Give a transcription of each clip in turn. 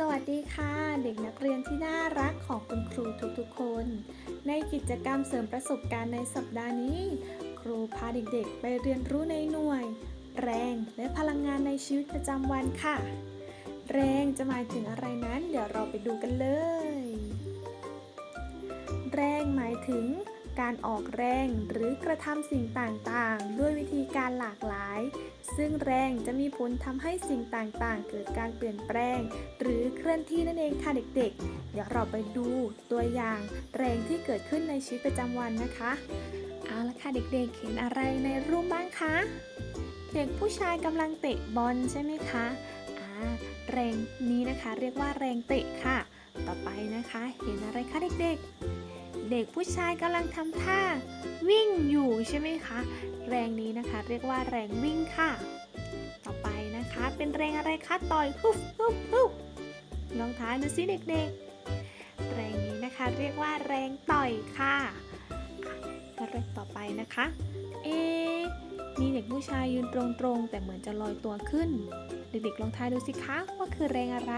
สวัสดีค่ะ เด็กนักเรียนที่น่ารักของคุณครูทุกๆคน ในกิจกรรมเสริมประสบการณ์ในสัปดาห์นี้ ครูพาเด็กๆ ไปเรียนรู้ในหน่วย แรงและพลังงานในชีวิตประจำวันค่ะ แรงจะหมายถึงอะไรนั้น เดี๋ยวเราไปดูกันเลย แรงหมายถึง การออกแรงหรือกระทำสิ่งต่างๆ ด้วยวิธีการหลากหลาย ซึ่งแรงจะมีผลทำให้สิ่งต่างๆ เกิดการเปลี่ยนแปลง หรือเคลื่อนที่นั่นเองค่ะเด็กๆ เดี๋ยวเราไปดูตัวอย่างแรงที่เกิดขึ้นในชีวิตประจำวันนะคะ เอาละค่ะเด็กๆ เห็นอะไรในรูปบ้างคะ เด็กผู้ชายกำลังเตะบอลใช่ไหมคะอ่าแรงนี้นะคะเรียกว่าแรงเตะค่ะ ต่อไปนะคะ เห็นอะไรคะเด็กๆ เด็กผู้ชายกำลังทำท่า วิ่งอยู่ใช่ไหมคะ แรงนี้นะคะ เรียกว่าแรงวิ่งค่ะ ต่อไปนะคะ เป็นแรงอะไรคะต่อยฮุบฮุบฮุบลองทายดูสิเด็กๆ แรงนี้นะคะเรียกว่าแรงต่อยค่ะแรงต่อไปนะคะ เอมีเด็กผู้ชายยืนตรงๆ แต่เหมือนจะลอยตัวขึ้น เด็กๆลองทายดูสิคะว่าคือแรงอะไร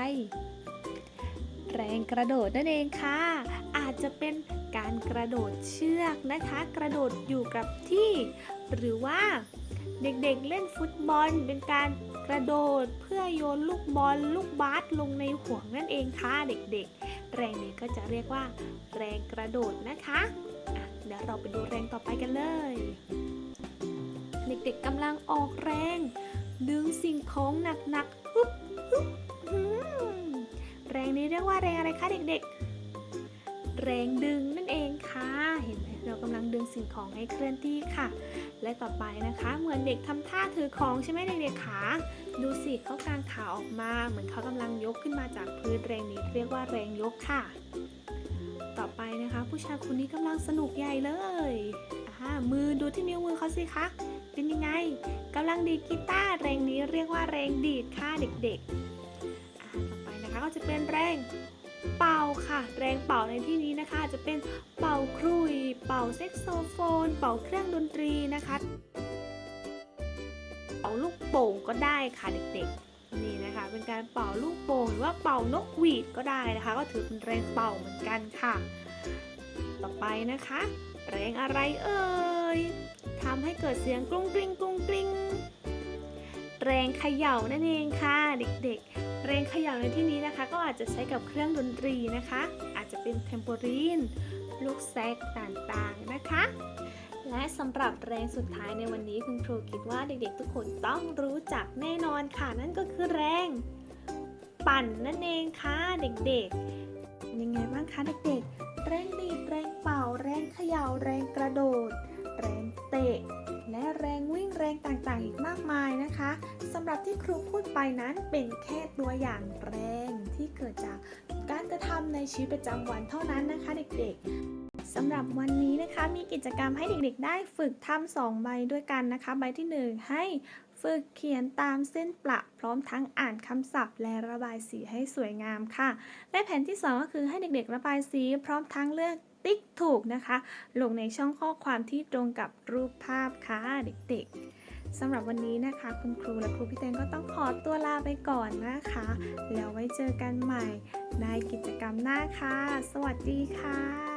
แรงกระโดดนั่นเองค่ะ จะเป็นการกระโดดเชือกนะคะ กระโดดอยู่กับที่ หรือว่าเด็กๆเล่นฟุตบอลเป็นการกระโดดเพื่อโยนลูกบอลลูกบาสลงในห่วงนั่นเองค่ะเด็กๆ แรงนี้ก็จะเรียกว่า แรงกระโดดนะคะะเดี๋ยวเราไปดูแรงต่อไปกันเลย เด็กๆกำลังออกแรง ดึงสิ่งของหนักๆปุ๊บปุ๊บแรงนี้เรียกว่าแรงอะไรคะเด็กๆ แรงดึงนั่นเองค่ะ เห็นไหมเรากำลังดึงสิ่งของให้เคลื่อนที่ค่ะ และต่อไปนะคะ เหมือนเด็กทำท่าถือของใช่ไหมเด็กๆขาดูสิเขากางขาออกมา เหมือนเขากำลังยกขึ้นมาจากพื้นแรงนี้เรียกว่าแรงยกค่ะ ต่อไปนะคะ ผู้ชายคนนี้กำลังสนุกใหญ่เลยอ่ามือดูที่นิ้วมือเขาสิคะเป็นยังไงกำลังดีกีตาร์แรงนี้เรียกว่าแรงดีดค่ะเด็กๆต่อไปนะคะก็จะเป็นแรงเป่าค่ะ แรงเป่าในที่นี้ นะคะจะเป็นเป่าครุย เป่าแซกโซโฟน เป่าเครื่องดนตรีนะคะ เป่าลูกโป่งก็ได้ค่ะเด็กๆ นี่นะคะ เป็นการเป่าลูกโป่งหรือว่าเป่านกหวีดก็ได้นะคะ ก็ถือเป็นแรงเป่าเหมือนกันค่ะ ต่อไปนะคะแรงอะไรเอ่ยทำให้เกิดเสียงกรุ้งกริ้งกรุ้งกริ้งแรงเขย่านั่นเองค่ะ เด็กๆ แรงเขย่าในที่นี้นะคะ ก็อาจจะใช้กับเครื่องดนตรีนะคะ อาจจะเป็นเทมโปรีน ลูกแซกต่างๆนะคะ และสำหรับแรงสุดท้ายในวันนี้คุณครูคิดว่าเด็กๆ ทุกคนต้องรู้จักแน่นอนค่ะ นั่นก็คือแรง ปั่นนั่นเองค่ะเด็กๆ ยังไงบ้างคะเด็กๆ แรงดีดแรงเป่า แรงเขย่าแรงกระโดด แรง ที่ครูพูดไปนั้นเป็นแค่ตัวอย่างแรงที่เกิดจากการกระทำในชีวิตประจำวันเท่านั้นนะคะเด็กๆสำหรับวันนี้นะคะมีกิจกรรมให้เด็กๆ ได้ฝึกทำสองใบด้วยกันนะคะ ใบที่ 1 ให้ฝึกเขียนตามเส้นประพร้อมทั้งอ่านคำศัพท์และระบายสีให้สวยงามค่ะ และแผนที่ 2 ก็คือให้เด็กๆ ระบายสี พร้อมทั้งเลือกติ๊กถูกนะคะ ลงในช่องข้อความที่ตรงกับรูปภาพค่ะเด็กๆ สำหรับวันนี้นะคะ คุณครูและครูพี่แตงก็ต้องขอตัวลาไปก่อนนะคะ แล้วไว้เจอกันใหม่ในกิจกรรมหน้าค่ะ สวัสดีค่ะ